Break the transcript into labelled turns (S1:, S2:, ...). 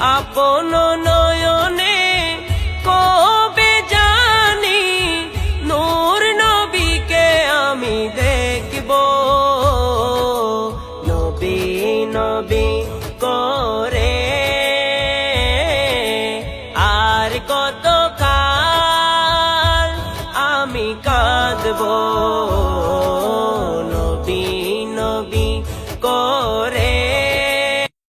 S1: আপন নয়নে কবে জানি নূর নবীকে আমি দেখব। নবী নবী করে আর কত কাল আমি কাঁদব। নবী নবী করে